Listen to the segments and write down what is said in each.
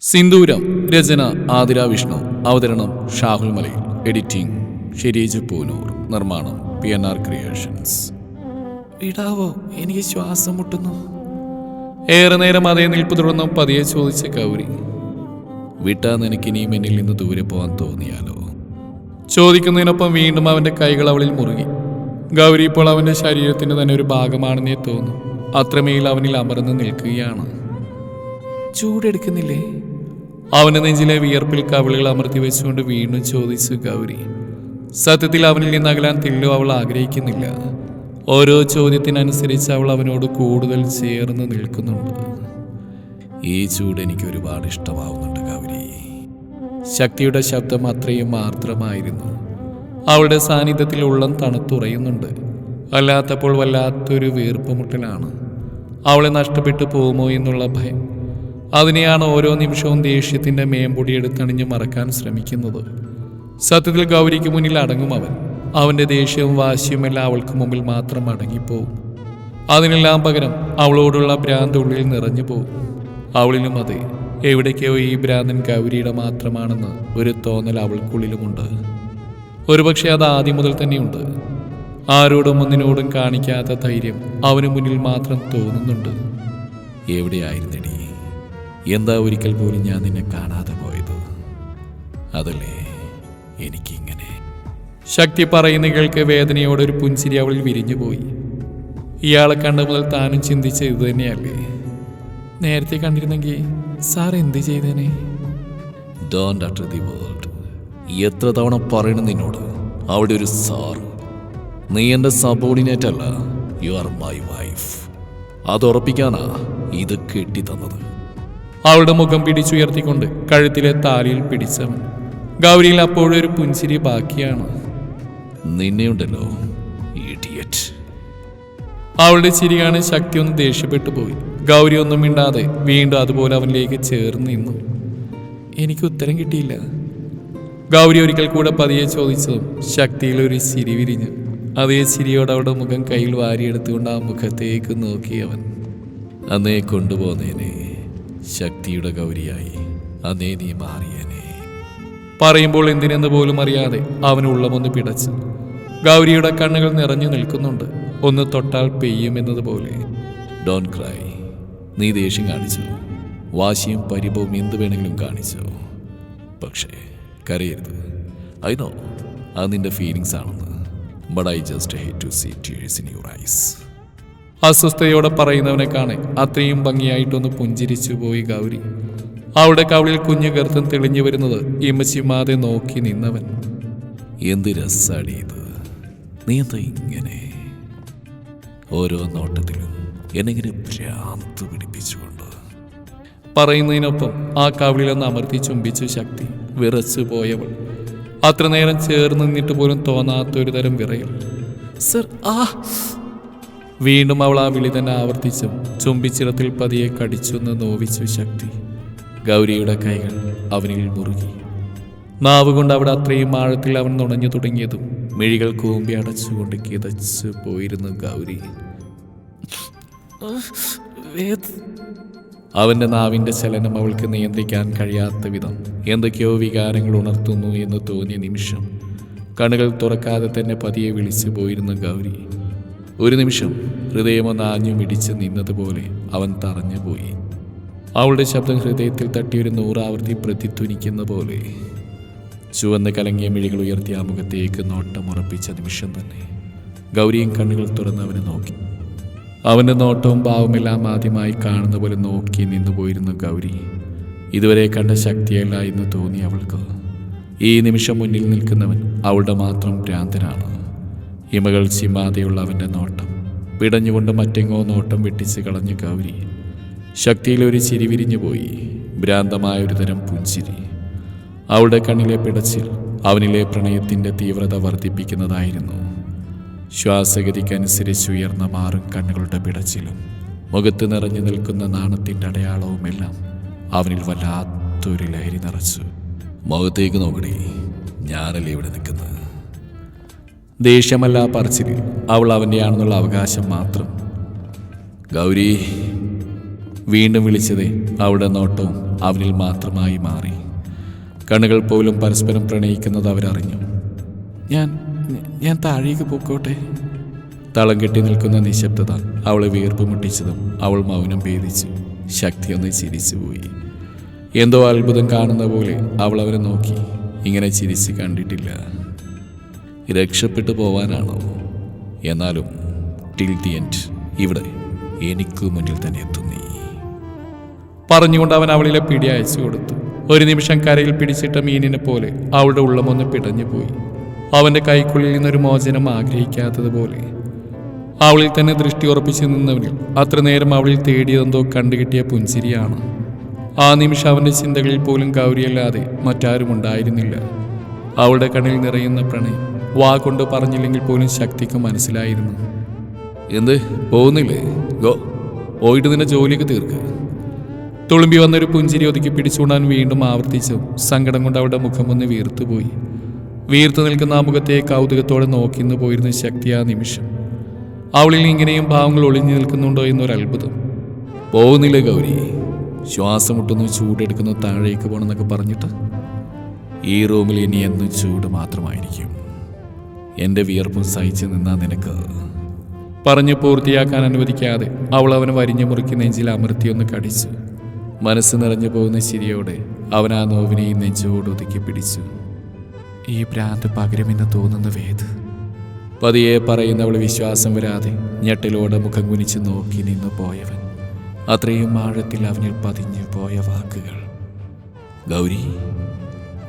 സിന്ദൂരം രചന ആതിര വിഷ്ണു അവതരണം ഷാഹുൽ മലയിൽ എഡിറ്റിംഗ് ഷിരീജ് പൂനൂർ നിർമ്മാണം പി എൻ ആർ ക്രിയേഷൻസ്. വിടാവോ എനിക്ക് ശ്വാസം മുട്ടുന്നു. ഏറെ നേരം അതേ നിൽപ്പ് തുടർന്ന് പതിയെ ചോദിച്ച കൗരി വിട്ടാ നിനക്ക് ഇനിയും എന്നിൽ നിന്ന് ദൂരെ പോകാൻ തോന്നിയാലോ? ചോദിക്കുന്നതിനൊപ്പം വീണ്ടും അവന്റെ കൈകൾ അവളിൽ മുറുകി. ഗൗരി ഇപ്പോൾ അവന്റെ ശരീരത്തിന്റെ തന്നെ ഒരു ഭാഗമാണെന്നേ തോന്നും. അത്രമേൽ അവനിൽ അമർന്ന് നിൽക്കുകയാണ്. ചൂടെടുക്കുന്നില്ലേ? അവന്റെ നെഞ്ചിലെ വിയർപ്പിൽ കവിളുകൾ അമർത്തി വെച്ചുകൊണ്ട് വീണ്ടും ചോദിച്ചു ഗൗരി സത്യത്തിൽ അവനിൽ നിന്ന് അകലാൻ തില്ലു അവൾ ആഗ്രഹിക്കുന്നില്ല. ഓരോ ചോദ്യത്തിനനുസരിച്ച് അവൾ അവനോട് കൂടുതൽ ചേർന്ന് നിൽക്കുന്നുണ്ട്. ഈ ചൂട് എനിക്ക് ഒരുപാട് ഇഷ്ടമാവുന്നുണ്ട് ഗൗരി. ശക്തിയുടെ ശബ്ദം അത്രയും മാത്രമായിരുന്നു. അവളുടെ സാന്നിധ്യത്തിൽ ഉള്ളം തണുത്തുറയുന്നുണ്ട്. അല്ലാത്തപ്പോൾ വല്ലാത്തൊരു വീർപ്പുമുട്ടലാണ്. അവളെ നഷ്ടപ്പെട്ടു പോകുമോ എന്നുള്ള ഭയം. അതിനെയാണ് ഓരോ നിമിഷവും ദേഷ്യത്തിന്റെ മേമ്പൊടി എടുത്തണിഞ്ഞ് മറക്കാൻ ശ്രമിക്കുന്നത്. സത്യത്തിൽ ഗൗരിക്ക് മുന്നിൽ അടങ്ങും അവൻ. അവന്റെ ദേഷ്യവും വാശിയുമെല്ലാം അവൾക്ക് മുമ്പിൽ മാത്രം അടങ്ങിപ്പോവും. അതിനെല്ലാം പകരം അവളോടുള്ള ഭ്രാന്ത് ഉള്ളിൽ നിറഞ്ഞു പോകും അവളിലും അതെ എവിടേക്കോ ഈ ഭ്രാന്തൻ ഗൗരിയുടെ മാത്രമാണെന്ന് ഒരു തോന്നൽ അവൾക്കുള്ളിലുമുണ്ട്. ഒരുപക്ഷെ അത് ആദ്യം മുതൽ തന്നെയുണ്ട്. ആരോടും ഒന്നിനോടും കാണിക്കാത്ത ധൈര്യം അവന് മുന്നിൽ മാത്രം തോന്നുന്നുണ്ട്. എവിടെയായിരുന്നടി? എന്താ ഒരിക്കൽ പോലും ഞാൻ നിന്നെ കാണാതെ പോയത്? അതല്ലേ എനിക്കിങ്ങനെ. ശക്തി പറയുന്ന കേൾക്ക് വേദനയോടെ ഒരു പുൻസിരി അവളിൽ വിരിഞ്ഞുപോയി. ഇയാളെ കണ്ട മുതൽ താനും ചിന്തിച്ച ഇത് തന്നെയല്ലേ? നേരത്തെ കണ്ടിരുന്നെങ്കിൽ സാർ എന്ത് ചെയ്തേനെ? ഡോണ്ട് അട്ടർ ദി വേൾഡ് എത്ര തവണ പറയണം നിന്നോട്? അവിടെ ഒരു സാർ. നീ എന്റെ സബോർഡിനേറ്റ് അല്ല. യു ആർ മൈ വൈഫ് അത് ഉറപ്പിക്കാനാ ഇത് കെട്ടി തന്നത് അവളുടെ മുഖം പിടിച്ചുയർത്തിക്കൊണ്ട് കഴുത്തിലെ താലിയിൽ പിടിച്ചവൻ. ഗൗരിയിൽ അപ്പോഴൊരു പുഞ്ചിരി ബാക്കിയാണ്. നിന്നെയുണ്ടല്ലോ ഇഡിയറ്റ് അവളുടെ ചിരിയാണ് ശക്തി ഒന്ന് ദേഷ്യപ്പെട്ടു പോയി. ഗൗരി ഒന്നും മിണ്ടാതെ വീണ്ടും അതുപോലെ അവനിലേക്ക് ചേർന്ന് നിന്നു. എനിക്ക് ഉത്തരം കിട്ടിയില്ല. ഗൗരി ഒരിക്കൽ കൂടെ പതിയെ ചോദിച്ചതും ശക്തിയിൽ ഒരു ചിരി വിരിഞ്ഞു അതേ ചിരിയോട് അവളുടെ മുഖം കയ്യിൽ വാരിയെടുത്തുകൊണ്ട് ആ മുഖത്തേക്ക് നോക്കി അവൻ അന്നേ കൊണ്ടുപോന്നേനെ. ശക്തിയുടെ ഗൗരിയായി. അതേ നീ മാറിയനെ. പറയുമ്പോൾ എന്തിനെന്ന് പോലും അറിയാതെ അവനുള്ളമൊന്ന് പിടച്ച് ഗൗരിയുടെ കണ്ണുകൾ നിറഞ്ഞു നിൽക്കുന്നുണ്ട്. ഒന്ന് തൊട്ടാൽ പെയ്യുമെന്നതുപോലെ ഡോൺ ക്രൈ നീ ദേഷ്യം കാണിച്ചു. വാശിയും പരിഭവും എന്ത് വേണമെങ്കിലും കാണിച്ചു. പക്ഷേ കരയരുത്. ഐ നോ അത് നിന്റെ ഫീലിങ്സ് ആണെന്ന്. But I just hate to see tears in your eyes. അസ്വസ്ഥയോടെ പറയുന്നവനെ കാണെ അത്രയും ഭംഗിയായിട്ടൊന്ന് പുഞ്ചിരിച്ചു പോയി ഗൗരി. അവിടെ കവളിൽ കുഞ്ഞു ഗർത്തം തെളിഞ്ഞു വരുന്നത് ഇമശിമാതെ നോക്കി നിന്നവൻ. എന്ത് രസാടി ഇത്. നീ എന്താ ഇങ്ങനെ? ഓരോ നോട്ടത്തിലും എന്നെങ്ങനെ ഭ്രാന്ത് പിടിപ്പിച്ചുകൊണ്ട്? പറയുന്നതിനൊപ്പം ആ കവിളിലൊന്ന് അമർത്തി ചുംബിച്ചു ശക്തി വിറച്ചു പോയവൾ. അത്ര നേരം ചേർന്ന് നിന്നിട്ട് പോലും തോന്നാത്തൊരു തരം വിറയൽ. സർ ആ വീണ്ടും അവൾ ആ വിളി തന്നെ ആവർത്തിച്ചും ചുംബിച്ചിടത്തിൽ പതിയെ കടിച്ചൊന്ന് നോവിച്ചു ശക്തി. ഗൗരിയുടെ കൈകൾ അവനിൽ മുറുകി. നാവ് കൊണ്ട് അവിടെ അത്രയും ആഴത്തിൽ അവൻ നുണഞ്ഞു തുടങ്ങിയതും മിഴികൾ കൂമ്പി അടച്ചുകൊണ്ട് കിതച്ച് പോയിരുന്നു ഗൗരി. അവന്റെ നാവിന്റെ ചലനം അവൾക്ക് നിയന്ത്രിക്കാൻ കഴിയാത്ത വിധം എന്തൊക്കെയോ വികാരങ്ങൾ ഉണർത്തുന്നു എന്ന് തോന്നിയ നിമിഷം കണ്ണുകൾ തുറക്കാതെ തന്നെ പതിയെ വിളിച്ചു പോയിരുന്നു ഗൗരി. ഒരു നിമിഷം ഹൃദയമൊന്ന് ആഞ്ഞു മിടിച്ച് നിന്നതുപോലെ അവൻ തറഞ്ഞുപോയി. അവളുടെ ശബ്ദം ഹൃദയത്തിൽ തട്ടിയൊരു നൂറാവർത്തി പ്രതിധ്വനിക്കുന്ന പോലെ. ചുവന്ന് കലങ്ങിയ മിഴികൾ ഉയർത്തി ആ മുഖത്തേക്ക് നോട്ടമുറപ്പിച്ച നിമിഷം തന്നെ ഗൗരിയും കണ്ണുകൾ തുറന്ന് അവനെ നോക്കി. അവന്റെ നോട്ടവും ഭാവമെല്ലാം ആദ്യമായി കാണുന്ന പോലെ നോക്കി നിന്നുപോയിരുന്നു ഗൗരി. ഇതുവരെ കണ്ട ശക്തിയല്ല എന്ന് തോന്നി അവൾക്ക്. ഈ നിമിഷം മുന്നിൽ നിൽക്കുന്നവൻ അവളുടെ മാത്രം ഭ്രാന്തനാണ്. ഇമകൾ ചിമാതെയുള്ള അവന്റെ നോട്ടം. പിടഞ്ഞുകൊണ്ട് മറ്റെങ്ങോ നോട്ടം വെട്ടിച്ച് കളഞ്ഞു ഗൗരി ശക്തിയിൽ ഒരു ചിരി വിരിഞ്ഞു പോയി ഭ്രാന്തമായ ഒരു തരം പുഞ്ചിരി. അവളുടെ കണ്ണിലെ പിടച്ചിൽ അവനിലെ പ്രണയത്തിന്റെ തീവ്രത വർദ്ധിപ്പിക്കുന്നതായിരുന്നു. ശ്വാസഗതിക്കനുസരിച്ച് ഉയർന്ന മാറും കണ്ണുകളുടെ പിടച്ചിലും. മുഖത്ത് നിറഞ്ഞു നിൽക്കുന്ന നാണത്തിന്റെ അടയാളവുമെല്ലാം അവനിൽ വല്ലാത്തൊരു ലഹരി നിറച്ചു. മുഖത്തേക്ക് നോക്കണേ ഞാനല്ലേ ഇവിടെ നിൽക്കുന്നത്. ദേഷ്യമല്ല പറച്ചിലിൽ അവൾ അവന്റെയാണെന്നുള്ള അവകാശം മാത്രം. ഗൗരി വീണ്ടും വിളിച്ചത് അവളുടെ നോട്ടവും അവനിൽ മാത്രമായി മാറി. കണ്ണുകൾ പോലും പരസ്പരം പ്രണയിക്കുന്നത് അവരറിഞ്ഞു. ഞാൻ ഞാൻ താഴേക്ക് പൊക്കോട്ടെ? തളം കെട്ടി നിൽക്കുന്ന നിശബ്ദത അവളെ വീർപ്പ് മുട്ടിച്ചതും അവൾ മൗനം ഭേദിച്ചു ശക്തി ഒന്ന് ചിരിച്ചുപോയി എന്തോ അത്ഭുതം കാണുന്ന പോലെ അവൾ അവരെ നോക്കി. ഇങ്ങനെ ചിരിച്ച് കണ്ടിട്ടില്ല. രക്ഷപ്പെട്ടു പോവാനാണോ? എന്നാലും ടിൽ ദി എൻഡ് ഇവിടെ എനിക്ക് മുന്നിൽ തന്നെ എത്തുന്നു പറഞ്ഞുകൊണ്ട് അവൻ അവളിലെ പിടി അയച്ചു കൊടുത്തു. ഒരു നിമിഷം കരയിൽ പിടിച്ചിട്ട മീനിനെ പോലെ അവളുടെ ഉള്ളമൊന്ന് പിടഞ്ഞു പോയി അവന്റെ കൈക്കുള്ളിൽ നിന്നൊരു മോചനം ആഗ്രഹിക്കാത്തതുപോലെ. അവളിൽ തന്നെ ദൃഷ്ടി ഉറപ്പിച്ചു നിന്നവനിൽ അത്ര നേരം അവളിൽ തേടിയതെന്തോ കണ്ടുകിട്ടിയ പുഞ്ചിരിയാണ്. ആ നിമിഷം അവന്റെ ചിന്തകളിൽ പോലും ഗൗരിയല്ലാതെ മറ്റാരും ഉണ്ടായിരുന്നില്ല അവളുടെ കണ്ണിൽ നിറയുന്ന പ്രണയം വാ കൊണ്ട് പറഞ്ഞില്ലെങ്കിൽ പോലും ശക്തിക്ക് മനസ്സിലായിരുന്നു. എന്ത്? പോകുന്നില്ലേ? ഗോ. പോയിട്ട് നിന്റെ ജോലിയൊക്കെ തീർക്ക്. തുളുമ്പി വന്നൊരു പുഞ്ചിരി ഒതുക്കി പിടിച്ചുകൊണ്ടാൻ വീണ്ടും ആവർത്തിച്ചു. സങ്കടം കൊണ്ട് അവളുടെ മുഖം ഒന്ന് വീർത്തുപോയി. വീർത്തു നിൽക്കുന്ന ആ മുഖത്തെ കൗതുകത്തോടെ നോക്കിന്ന് പോയിരുന്ന ശക്തി ആ നിമിഷം. അവളിൽ ഇങ്ങനെയും ഭാവങ്ങൾ ഒളിഞ്ഞു നിൽക്കുന്നുണ്ടോ എന്നൊരു അത്ഭുതം. പോകുന്നില്ല ഗൗരി? ശ്വാസം മുട്ടുന്നു ചൂടെടുക്കുന്നു താഴേക്ക് പോകണമെന്നൊക്കെ പറഞ്ഞിട്ട്? ഈ റൂമിൽ ഇനി എന്നും ചൂട് മാത്രമായിരിക്കും. എന്റെ വിയർപ്പും സഹിച്ചു നിന്നാ നിനക്ക്. പറഞ്ഞു പൂർത്തിയാക്കാൻ അനുവദിക്കാതെ അവൾ അവനെ വരിഞ്ഞു മുറുക്കി നെഞ്ചിൽ അമർത്തിയൊന്ന് കടിച്ചു. മനസ്സ് നിറഞ്ഞു പോകുന്ന ശരിയോടെ അവൻ ആ നോവിനെയും നെഞ്ചോട് ഒതുക്കി പിടിച്ചു. ഈ ഭ്രാന്ത് പകരമെന്ന് തോന്നുന്ന വേദ്. പതിയെ പറയുന്നവൾ വിശ്വാസം വരാതെ ഞെട്ടിലോടെ മുഖം കുനിച്ച് നോക്കി നിന്ന് പോയവൻ. അത്രയും ആഴത്തിൽ അവനിൽ പതിഞ്ഞു പോയ വാക്കുകൾ. ഗൗരി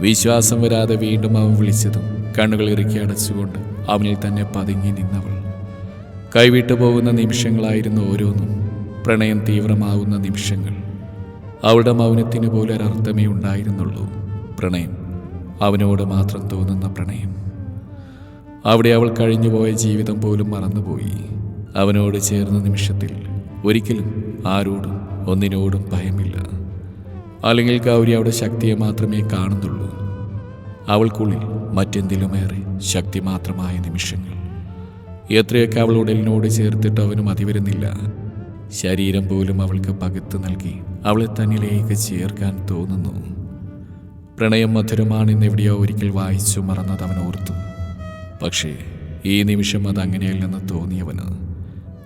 വിശ്വാസം വരാതെ വീണ്ടും അവൻ വിളിച്ചതും കണ്ണുകൾ ഇറുക്കി അടച്ചുകൊണ്ട് അവനിൽ തന്നെ പതുങ്ങി നിന്നവൾ. കൈവിട്ടു പോകുന്ന നിമിഷങ്ങളായിരുന്നു ഓരോന്നും. പ്രണയം തീവ്രമാകുന്ന നിമിഷങ്ങൾ. അവളുടെ മൗനത്തിന് പോലെ ഒരർത്ഥമേ ഉണ്ടായിരുന്നുള്ളൂ പ്രണയം. അവനോട് മാത്രം തോന്നുന്ന പ്രണയം. അവിടെ അവൾ കഴിഞ്ഞുപോയ ജീവിതം പോലും മറന്നുപോയി. അവനോട് ചേർന്ന നിമിഷത്തിൽ ഒരിക്കലും ആരോടും ഒന്നിനോടും ഭയമില്ല. അല്ലെങ്കിൽ ഗൗരി അവിടെ ശക്തിയെ മാത്രമേ കാണുന്നുള്ളൂ. അവൾക്കുള്ളിൽ മറ്റെന്തിലുമേറെ ശക്തി മാത്രമായ നിമിഷങ്ങൾ. എത്രയൊക്കെ അവൾ ഉടലിനോട് ചേർത്തിട്ട് അവന് മതിവരുന്നില്ല ശരീരം പോലും അവൾക്ക് പകുത്ത് നൽകി അവളെ തന്നിലേക്ക് ചേർക്കാൻ തോന്നുന്നു. പ്രണയം മധുരമാണെന്ന് എവിടെയോ ഒരിക്കൽ വായിച്ചു മറന്നത് അവൻ ഓർത്തു. പക്ഷേ ഈ നിമിഷം അത് അങ്ങനെയല്ലെന്ന് തോന്നിയവന്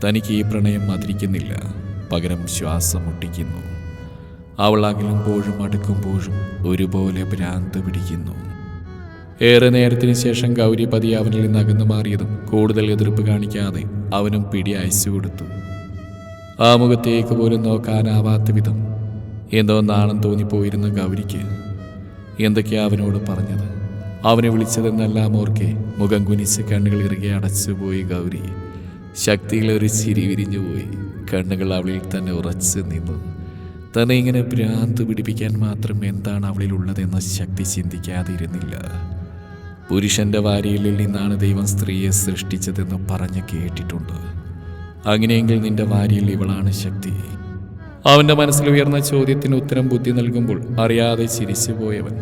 തനിക്ക് ഈ പ്രണയം മധുരിക്കുന്നില്ല. പകരം ശ്വാസം മുട്ടിക്കുന്നു. അവൾ അകലുമ്പോഴും അടുക്കുമ്പോഴും ഒരുപോലെ ഭ്രാന്ത് പിടിക്കുന്നു. ഏറെ നേരത്തിന് ശേഷം ഗൗരി പതി അവനിൽ നിന്ന് അകന്നു മാറിയതും കൂടുതൽ എതിർപ്പ് കാണിക്കാതെ അവനും പിടി അയച്ചു കൊടുത്തു. ആ മുഖത്തേക്ക് പോലും നോക്കാനാവാത്ത വിധം എന്തോ നാണം തോന്നിപ്പോയിരുന്ന ഗൗരിക്ക് എന്തൊക്കെയാ അവനോട് പറഞ്ഞത്? അവനെ വിളിച്ചതെന്നെല്ലാം ഓർക്കെ മുഖം കുനിച്ച് കണ്ണുകൾ ഇറുകെ അടച്ചുപോയി ഗൗരി. ശക്തിയിൽ ഒരു ചിരി വിരിഞ്ഞുപോയി കണ്ണുകൾ അവളിൽ തന്നെ ഉറച്ചു നിന്നു. തന്നെ ഇങ്ങനെ ഭ്രാന്ത് പിടിപ്പിക്കാൻ മാത്രം എന്താണ് അവളിൽ ഉള്ളതെന്ന ശക്തി ചിന്തിക്കാതിരുന്നില്ല. പുരുഷന്റെ വാരിയലിൽ നിന്നാണ് ദൈവം സ്ത്രീയെ സൃഷ്ടിച്ചതെന്ന് പറഞ്ഞു കേട്ടിട്ടുണ്ട്. അങ്ങനെയെങ്കിൽ നിന്റെ വാരിയിൽ ഇവളാണ് ശക്തി. അവന്റെ മനസ്സിൽ ഉയർന്ന ചോദ്യത്തിന് ഉത്തരം ബുദ്ധി നൽകുമ്പോൾ അറിയാതെ ചിരിച്ചു പോയവൻ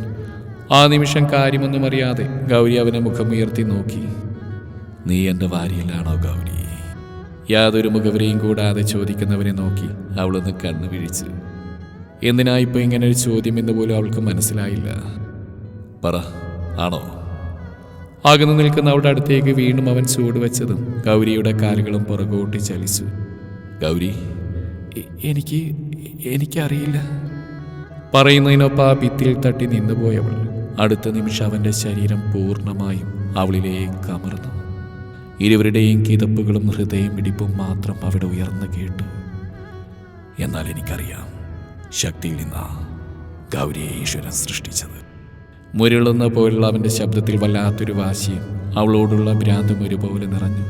ആ നിമിഷം കാര്യമൊന്നും അറിയാതെ ഗൗരി അവനെ മുഖം ഉയർത്തി നോക്കി. നീ എന്റെ വാരിയിലാണോ ഗൗരി? യാതൊരു മുഖവരെയും കൂടാതെ ചോദിക്കുന്നവനെ നോക്കി അവളൊന്ന് കണ്ണു വീഴിച്ചു. എന്തിനാ ഇപ്പൊ ഇങ്ങനെ ഒരു ചോദ്യം എന്ന് പോലും അവൾക്ക് മനസ്സിലായില്ല? പറ ആണോ? അകന്നു നിൽക്കുന്ന അവിടെ അടുത്തേക്ക് വീണ്ടും അവൻ ചൂടുവെച്ചതും ഗൗരിയുടെ കാലുകളും പുറകോട്ട് ചലിച്ചു. ഗൗരി എനിക്ക് എനിക്കറിയില്ല. പറയുന്നതിനൊപ്പം ആ ഭിത്തിയിൽ തട്ടി നിന്നുപോയവൾ അടുത്ത നിമിഷം അവന്റെ ശരീരം പൂർണമായും അവളിലേക്ക് അമർന്നു ഇരുവരുടെയും കിതപ്പുകളും ഹൃദയം ഇടിപ്പും മാത്രം അവിടെ ഉയർന്നു കേട്ടു. എന്നാൽ എനിക്കറിയാം ശക്തിയിൽ നിന്നാ ഗൗരിയെ ഈശ്വരൻ സൃഷ്ടിച്ചത്. മുരളുന്ന പോലുള്ള അവന്റെ ശബ്ദത്തിൽ വല്ലാത്തൊരു വാശിയും അവളോടുള്ള ഭ്രാന്തും ഒരുപോലെ നിറഞ്ഞു.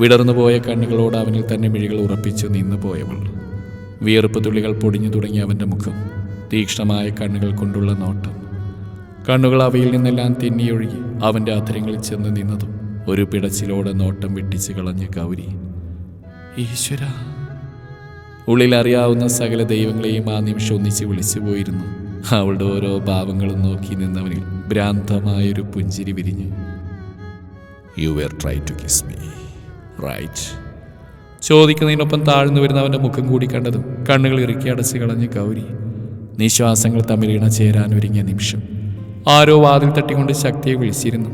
വിടർന്നു പോയ കണ്ണുകളോട് അവനിൽ തന്നെ മിഴികൾ ഉറപ്പിച്ചു നിന്നു പോയവൾ വിയർപ്പ് തുള്ളികൾ പൊടിഞ്ഞു തുടങ്ങിയ അവന്റെ മുഖം തീക്ഷ്ണമായ കണ്ണുകൾ കൊണ്ടുള്ള നോട്ടം. കണ്ണുകൾ അവയിൽ നിന്നെല്ലാം തിന്നിയൊഴുകി അവന്റെ അധരങ്ങളിൽ ചെന്ന് നിന്നതും ഒരു പിടച്ചിലോടെ നോട്ടം വെട്ടിച്ച് കളഞ്ഞ ഗൗരി. ഈശ്വര. ഉള്ളിലറിയാവുന്ന സകല ദൈവങ്ങളെയും ആ നിമിഷം ഒന്നിച്ച് വിളിച്ചു പോയിരുന്നു അവളുടെ ഓരോ ഭാവങ്ങളും നോക്കി നിന്നവനിൽ ഭ്രാന്തമായൊരു പുഞ്ചിരി വിരിഞ്ഞു. You were try to kiss me right ചോദിക്കുന്നതിനൊപ്പം താഴ്ന്നു വരുന്ന അവന്റെ മുഖം കൂടി കണ്ടതും കണ്ണുകൾ ഇറുക്കി അടച്ച് കളഞ്ഞ് ഗൗരി. നിശ്വാസങ്ങൾ തമ്മിൽ ചേരാൻ ഒരുങ്ങിയ നിമിഷം ആരോ വാതിൽ തട്ടിക്കൊണ്ട് ശക്തിയെ വിളിച്ചിരുന്നു.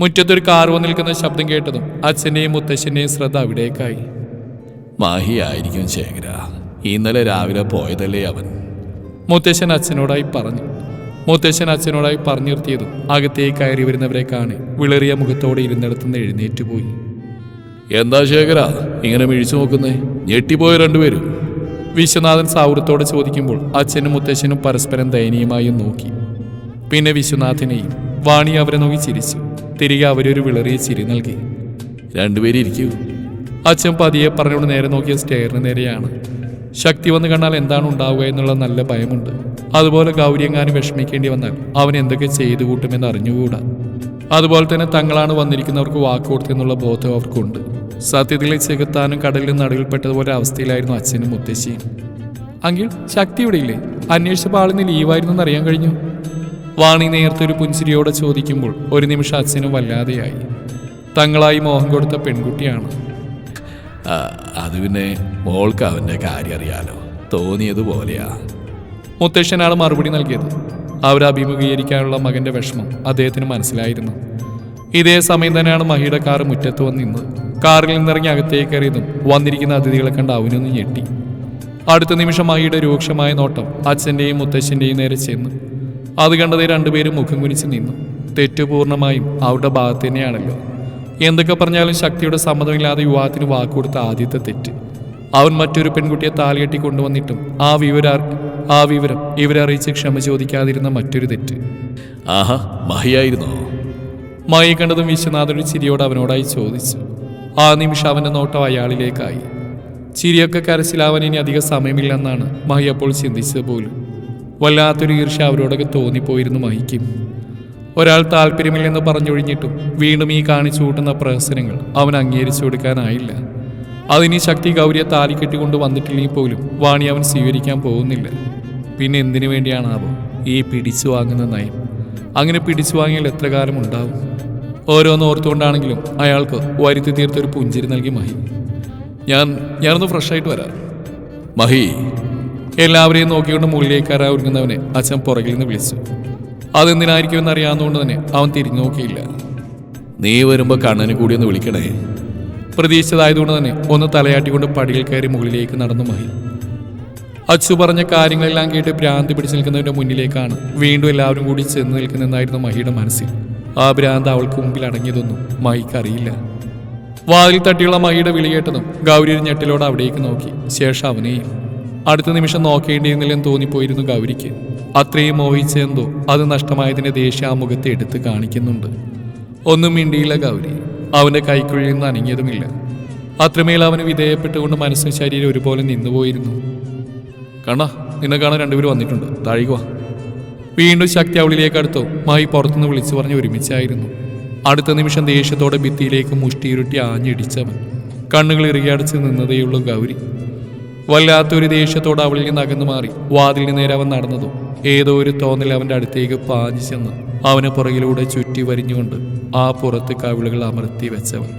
മുറ്റത്തൊരു കാർ വന്ന് നിൽക്കുന്ന ശബ്ദം കേട്ടതും അച്ഛന്റെയും മുത്തശ്ശന്റെയും ശ്രദ്ധ അവിടേക്കായി. മാഹിയായിരിക്കും ശേഖര. ഇന്നലെ രാവിലെ പോയതല്ലേ അവൻ? മുത്തശ്ശൻ അച്ഛനോടായി പറഞ്ഞു. മുത്തശ്ശൻ അച്ഛനോടായി പറഞ്ഞു നിർത്തിയതും അകത്തേക്ക് കയറി വരുന്നവരെ കാണി വിളറിയ മുഖത്തോടെ ഇരുന്നിടത്തുനിന്ന് എഴുന്നേറ്റ് പോയി. എന്താ ശേഖര? ഇങ്ങനെ മിഴിച്ചു നോക്കുന്നേ? ഞെട്ടിപ്പോയ രണ്ടുപേരും. വിശ്വനാഥൻ സൗഹൃദത്തോടെ ചോദിക്കുമ്പോൾ അച്ഛനും മുത്തശ്ശനും പരസ്പരം ദയനീയമായും നോക്കി. പിന്നെ വിശ്വനാഥിനെയും വാണി അവരെ നോക്കി ചിരിച്ചു. തിരികെ അവരൊരു വിളറിയ ചിരി നൽകി. രണ്ടുപേരും ഇരിക്കൂ അച്ഛൻ പതിയെ പറഞ്ഞുകൊണ്ട് നേരെ നോക്കിയ സ്റ്റെയറിന് നേരെയാണ്. ശക്തി വന്ന് കണ്ടാൽ എന്താണ് ഉണ്ടാവുക എന്നുള്ള നല്ല ഭയമുണ്ട്. അതുപോലെ ഗൗരിയെങ്ങാനും വിഷമിക്കേണ്ടി വന്നാൽ അവൻ എന്തൊക്കെ ചെയ്തു കൂട്ടുമെന്ന് അറിഞ്ഞുകൂടാ. അതുപോലെ തന്നെ തങ്ങളാണ് വന്നിരിക്കുന്നവർക്ക് വാക്ക് കൊടുത്തെന്നുള്ള ബോധം അവർക്കുണ്ട്. സത്യത്തിലെ ചെകുത്താനും കടലിലും നടുവിൽപ്പെട്ടതുപോലെ അവസ്ഥയിലായിരുന്നു അച്ഛനും മുത്തശ്ശിയും. അങ്കിൽ ശക്തി ഇവിടെയില്ലേ അന്വേഷിച്ചപ്പോൾ ആളിന് ലീവായിരുന്നു അറിയാൻ കഴിഞ്ഞു. വാണി നേരത്തെ ഒരു പുഞ്ചിരിയോടെ ചോദിക്കുമ്പോൾ ഒരു നിമിഷം അച്ഛനും വല്ലാതെയായി. തങ്ങളായി മോഹം കൊടുത്ത പെൺകുട്ടിയാണ്. അത് പിന്നെ മോൾക്ക് അവന്റെ കാര്യം അറിയാലോ. തോന്നിയതുപോലെയാ മുത്തശ്ശനാണ് മറുപടി നൽകിയത്. അവരെ അഭിമുഖീകരിക്കാനുള്ള മകന്റെ വിഷമം അദ്ദേഹത്തിന് മനസ്സിലായിരുന്നു. ഇതേ സമയം തന്നെയാണ് മഹിയുടെ കാർ മുറ്റത്ത് വന്ന് കാറിൽ നിന്നിറങ്ങി അകത്തേക്ക് കയറിയതും വന്നിരിക്കുന്ന അതിഥികളെ കണ്ട് അവനൊന്ന് ഞെട്ടി. അടുത്ത നിമിഷം മഹിയുടെ രൂക്ഷമായ നോട്ടം അച്ഛന്റെയും മുത്തശ്ശന്റെയും നേരെ ചെന്നു. അത് കണ്ടതേ രണ്ടുപേരും മുഖം കുനിച്ച് നിന്നു തെറ്റ് പൂർണമായും അവരുടെ ഭാഗത്ത് തന്നെയാണല്ലോ. എന്തൊക്കെ പറഞ്ഞാലും ശക്തിയുടെ സമ്മതമില്ലാതെ യുവാത്തിന് വാക്കുകൊടുത്ത ആദ്യത്തെ തെറ്റ്. അവൻ മറ്റൊരു പെൺകുട്ടിയെ താലികെട്ടി കൊണ്ടുവന്നിട്ടും ആ വിവര ആ വിവരം ഇവരെ അറിയിച്ച് ക്ഷമ ചോദിക്കാതിരുന്ന മറ്റൊരു തെറ്റ്. ആഹാ മഹിയായിരുന്നോ. മായി കണ്ടതും വിശ്വനാഥൻ ചിരിയോട് അവനോടായി ചോദിച്ചു. ആ നിമിഷം അവന്റെ നോട്ടം അയാളിലേക്കായി. ചിരിയൊക്കെ കരച്ചിലാവാൻ ഇനി അധിക സമയമില്ലെന്നാണ് മഹി അപ്പോൾ ചിന്തിച്ചത് പോലും. വല്ലാത്തൊരു ഈർഷ അവരോടൊക്കെ തോന്നിപ്പോയിരുന്നു മഹിക്കും. ഒരാൾ താല്പര്യമില്ലെന്ന് പറഞ്ഞൊഴിഞ്ഞിട്ടും വീണ്ടും ഈ കാണിച്ചു കൂട്ടുന്ന പ്രഹസനങ്ങൾ അവൻ അംഗീകരിച്ചു കൊടുക്കാനായില്ല. അതിനി ശക്തി ഗൗരിയെ താലി കെട്ടിക്കൊണ്ട് വന്നിട്ടില്ലെങ്കിൽ പോലും വാണി അവൻ സ്വീകരിക്കാൻ പോകുന്നില്ല. പിന്നെ എന്തിനു വേണ്ടിയാണാവോ ഈ പിടിച്ചു വാങ്ങുന്ന നയം? അങ്ങനെ പിടിച്ചു വാങ്ങിയാൽ എത്ര കാലം ഉണ്ടാവും? ഓരോന്ന് ഓർത്തുകൊണ്ടാണെങ്കിലും അയാൾക്ക് വരുത്തി തീർത്തൊരു പുഞ്ചിരി നൽകി മഹി. ഞാൻ ഞാനൊന്ന് ഫ്രഷായിട്ട് വരാം. മഹി. എല്ലാവരെയും നോക്കിക്കൊണ്ട് മുകളിലേക്കാരാ ഒരുങ്ങുന്നവനെ അച്ഛൻ പുറകിൽ നിന്ന് വിളിച്ചു. അതെന്തിനായിരിക്കുമെന്ന് അറിയാവുന്നതുകൊണ്ട് തന്നെ അവൻ തിരിഞ്ഞു നോക്കിയില്ല. നീ വരുമ്പോൾ കണ്ണന് കൂടി ഒന്ന് വിളിക്കണേ. പ്രതീക്ഷിച്ചതായതുകൊണ്ട് തന്നെ ഒന്ന് തലയാട്ടിക്കൊണ്ട് പടിയിൽ കയറി മുകളിലേക്ക് നടന്നു മഹി അച്ചു പറഞ്ഞ കാര്യങ്ങളെല്ലാം കേട്ട് ഭ്രാന്തി പിടിച്ചു നിൽക്കുന്നതിന്റെ മുന്നിലേക്കാണ് വീണ്ടും എല്ലാവരും കൂടി ചെന്ന് നിൽക്കുന്നതെന്നായിരുന്നു മഹിയുടെ മനസ്സിൽ. ആ ഭ്രാന്ത് അവൾക്ക് മുമ്പിൽ അടങ്ങിയതൊന്നും മഹിക്ക് അറിയില്ല. വാതിൽ തട്ടിയുള്ള മഹിയുടെ വിളി കേട്ടതും ഗൗരി ഞെട്ടിലോട് അവിടേക്ക് നോക്കി. ശേഷം അവനെയും അടുത്ത നിമിഷം നോക്കേണ്ടിയിരുന്നില്ലെന്ന് തോന്നിപ്പോയിരുന്നു ഗൗരിക്ക്. അത്രയും മോഹിച്ചെന്തോ അത് നഷ്ടമായതിന്റെ ദേഷ്യം ആ മുഖത്തെ എടുത്ത് കാണിക്കുന്നുണ്ട്. ഒന്നും മിണ്ടിയില്ല ഗൗരി. അവന്റെ കൈക്കുഴിയിൽ നിന്ന് അനങ്ങിയതുമില്ല. അത്രമേൽ അവന് വിധേയപ്പെട്ടുകൊണ്ട് മനസ്സും ശരീരം ഒരുപോലെ നിന്നുപോയിരുന്നു. കണ്ണ നിന്നെ കാണാൻ രണ്ടുപേരും വന്നിട്ടുണ്ട്. താഴിക വീണ്ടും ശക്തി അവളിലേക്ക് അടുത്തോ. മായി പുറത്തുനിന്ന് വിളിച്ചു പറഞ്ഞ് ഒരുമിച്ചായിരുന്നു. അടുത്ത നിമിഷം ദേഷ്യത്തോടെ ഭിത്തിയിലേക്ക് മുഷ്ടിയിരുട്ടി ആഞ്ഞിടിച്ചവൻ. കണ്ണുകൾ ഇറുകിയടച്ച് നിന്നതേയുള്ളൂ ഗൗരി. വല്ലാത്തൊരു ദേഷ്യത്തോട് അവളിൽ നിന്ന് അകന്നു മാറി. വാതിലിന് നേരെ അവൻ നടന്നതും ഏതോ ഒരു തോന്നൽ അവന്റെ അടുത്തേക്ക് പാഞ്ഞു ചെന്ന് അവന് പുറകിലൂടെ ചുറ്റി വരിഞ്ഞുകൊണ്ട് ആ പുറത്ത് കവിളുകൾ അമർത്തി വെച്ചവൻ.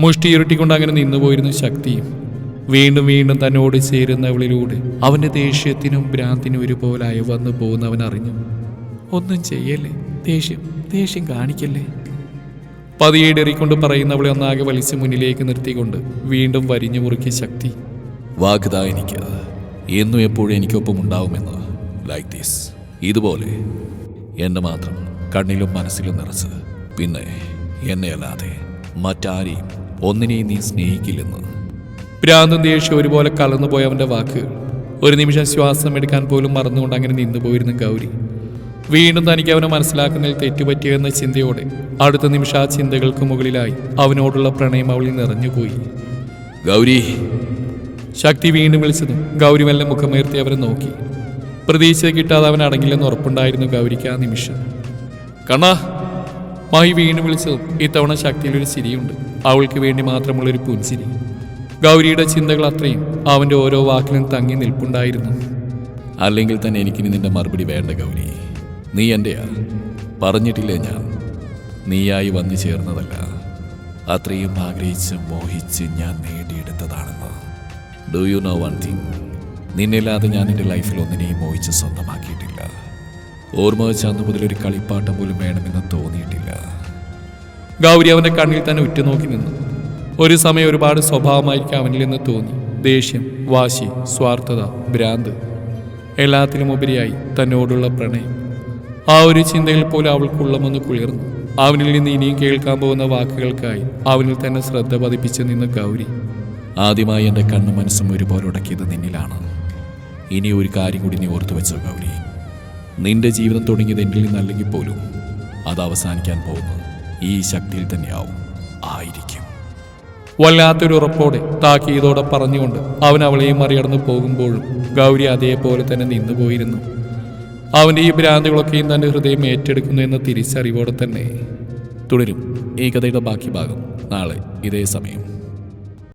മുഷ്ടിയിരുട്ടിക്കൊണ്ട് അങ്ങനെ നിന്നുപോയിരുന്നു ശക്തിയും വീണ്ടും വീണ്ടും തന്നോട് ചേരുന്നവളിലൂടെ അവന്റെ ദേഷ്യത്തിനും ഭ്രാന്തിനും ഒരുപോലായി വന്നു പോകുന്നവൻ അറിഞ്ഞു. ഒന്നും ചെയ്യല്ലേ? ദേഷ്യം ദേഷ്യം കാണിക്കല്ലേ? പതിയേടെറിക്കൊണ്ട് പറയുന്നവളെ ഒന്നാകെ വലിച്ച് മുന്നിലേക്ക് നിർത്തിക്കൊണ്ട് വീണ്ടും വരിഞ്ഞു മുറുക്കിയ ശക്തി വാഗ്ദാ എനിക്ക്. എന്നും എപ്പോഴും എനിക്കൊപ്പം ഉണ്ടാവുമെന്ന്. ലൈക്ക് ദീസ് ഇതുപോലെ എന്നെ മാത്രം കണ്ണിലും മനസ്സിലും നിറച്ച്. പിന്നെ എന്നെ അല്ലാതെ മറ്റാരെയും ഒന്നിനെയും നീ സ്നേഹിക്കില്ലെന്ന്. ഭ്രാന്തും ദേഷ്യം ഒരുപോലെ കലർന്നുപോയ അവന്റെ വാക്കുകൾ ഒരു നിമിഷം ശ്വാസം എടുക്കാൻ പോലും മറന്നുകൊണ്ട് അങ്ങനെ നിന്നു പോയിരുന്നു ഗൗരി. വീണ്ടും തനിക്ക് അവനെ മനസ്സിലാക്കുന്നതിൽ തെറ്റുപറ്റിയോ എന്ന ചിന്തയോടെ അടുത്ത നിമിഷം ആ ചിന്തകൾക്ക് മുകളിലായി അവനോടുള്ള പ്രണയം അവളിൽ നിറഞ്ഞുപോയി. ഗൗരി ശക്തി വീണ്ടും വിളിച്ചതും ഗൗരി മെല്ലെ മുഖമുയർത്തി അവരെ നോക്കി. പ്രതീക്ഷ കിട്ടാതെ അവൻ അടങ്ങില്ലെന്ന് ഉറപ്പുണ്ടായിരുന്നു ഗൗരിക്ക് ആ നിമിഷം. കണ്ണാ മായി വീണ്ടും വിളിച്ചതും ഇത്തവണ ശക്തിയിലൊരു ചിരിയുണ്ട്. അവൾക്ക് വേണ്ടി മാത്രമുള്ളൊരു പുൻചിരി. ഗൗരിയുടെ ചിന്തകൾ അത്രയും അവന്റെ ഓരോ വാക്കിലും തങ്ങി നിൽപ്പുണ്ടായിരുന്നു. അല്ലെങ്കിൽ തന്നെ എനിക്കിനി നിന്റെ മറുപടി വേണ്ട ഗൗരി. നീ എന്റെയാ പറഞ്ഞിട്ടില്ലേ ഞാൻ. നീയായി വന്നു ചേർന്നതല്ല. അത്രയും ആഗ്രഹിച്ച് മോഹിച്ച് ഞാൻ നേടിയെടുത്തതാണെന്ന് do you know one thing നിന്നില്ലാതെ ഞാൻ എന്റെ ലൈഫിൽ ഒന്നിനെയും മോഹിച്ച് സ്വന്തമാക്കിയിട്ടില്ല. ഓർമ്മ വെച്ച അന്ന് മുതൽ ഒരു കളിപ്പാട്ടം പോലും വേണമെന്ന് തോന്നിയിട്ടില്ല. ഗൗരി അവന്റെ കണ്ണിൽ തന്നെ ഉറ്റുനോക്കി നിന്നു. ഒരു സമയം ഒരുപാട് സ്വഭാവമായിരിക്കും അവനിൽ നിന്ന് തോന്നി. ദേഷ്യം വാശി സ്വാർത്ഥത ഭ്രാന്ത് എല്ലാത്തിനും ഉപരിയായി തന്നോടുള്ള പ്രണയം. ആ ഒരു ചിന്തയിൽ പോലും അവൾക്കുള്ളമെന്ന് കുളിർന്നു. അവനിൽ നിന്ന് ഇനിയും കേൾക്കാൻ പോകുന്ന വാക്കുകൾക്കായി അവനിൽ തന്നെ ശ്രദ്ധ പതിപ്പിച്ച് നിന്ന ഗൗരി ആദ്യമായി എന്റെ കണ്ണും മനസ്സും ഒരുപോലെ ഉടക്കിയത് നിന്നിലാണ്. ഇനി ഒരു കാര്യം കൂടി നീ ഓർത്തു വെച്ചോ ഗൗരി. നിന്റെ ജീവിതം തുടങ്ങിയത് എന്നിൽ നിന്നല്ലെങ്കിൽ പോലും അത് അവസാനിക്കാൻ പോകുന്നത് ഈ ശക്തിയിൽ തന്നെയാവും. ആയിരിക്കും. വല്ലാത്തൊരു ഉറപ്പോടെ താക്കീതോടെ പറഞ്ഞുകൊണ്ട് അവൻ അവളെയും മറികടന്നു പോകുമ്പോഴും ഗൗരി അതേപോലെ തന്നെ നിന്നുപോയിരുന്നു അവന്റെ ഈ ഭ്രാന്തികളൊക്കെയും തന്റെ ഹൃദയം ഏറ്റെടുക്കുന്നു എന്ന തിരിച്ചറിവോടെ തന്നെ. തുടരും. ഈ കഥയുടെ ബാക്കി ഭാഗം നാളെ ഇതേ സമയം.